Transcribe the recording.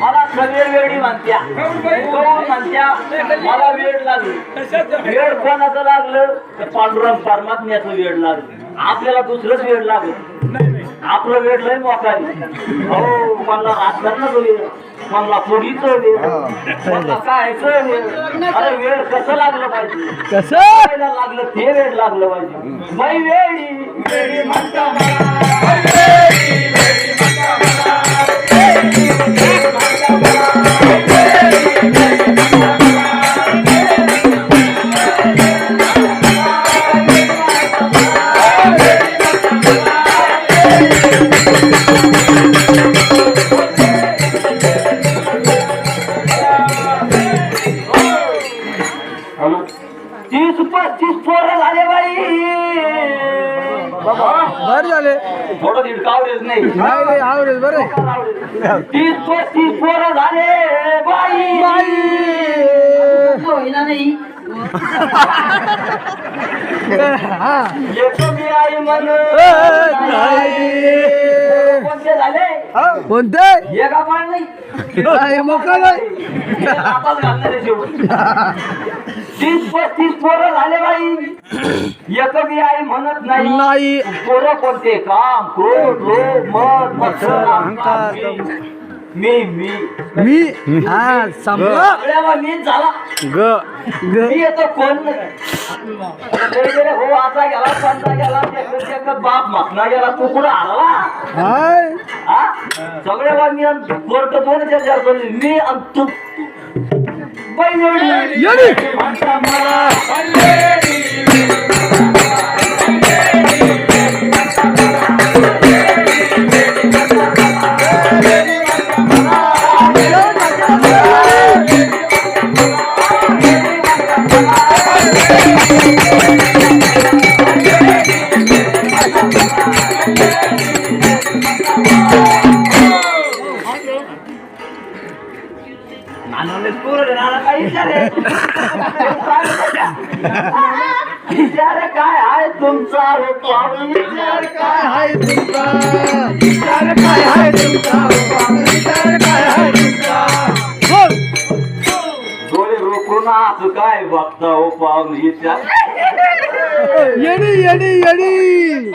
मला सगळे वेळी म्हणत्या. म्हणत्या मला वेळ लागली. वेळ कोणाचं लागलं? तर पांडुरंग परमात्म्याचं वेळ लागलं. आपल्याला दुसरंच वेळ लागलं. आपलं वेळ लय मोकारी. हो मला राजकारणाचं वेळ मला पोरीचं वेळ मला कायचं वेळ अरे वेळ कसं लागलं पाहिजे? कसं? लागलं ते वेळ लागलं पाहिजे. मै वेळी म्हणता बरं झाले. थोडं दीड कावरेज नाही. नाही नाही आवडेल बरं. तीस पस्तीस पोरं झाले बाई. बाई. होईना नाही हा येतो मी आई. म्हण कोणते झाले? कोणते? पण नाही? नाही, मोकळं नाही. आताच घालणार आहे शेवटी. तीस पस्तीस पोरं झाले बाई. एक बी आई म्हणत नाही. नाही. पोरं कोणते? काम क्रोध लोभ मत मत्सर अहंकार. मी. मी मी. मी? हा संपलं सगळ्याला मीच झाला. ग. ग. मी येतो कोण हो असा गेला पंधरा गेला एकच एकच बाप मखना गेला तू कुठं आला हाय. हा? सगळ्याला मी आणि कोर्ट दोन. मी आणि तू. बाई विचारे? काय आहे तुमचा विचार काय हाय तुमचा विचार काय हाय तुमचा विचार काय हाय तुमचा बोल. डोळे रोखून असं काय बघता हो पाहून विचार येडी येडी येडी येडी.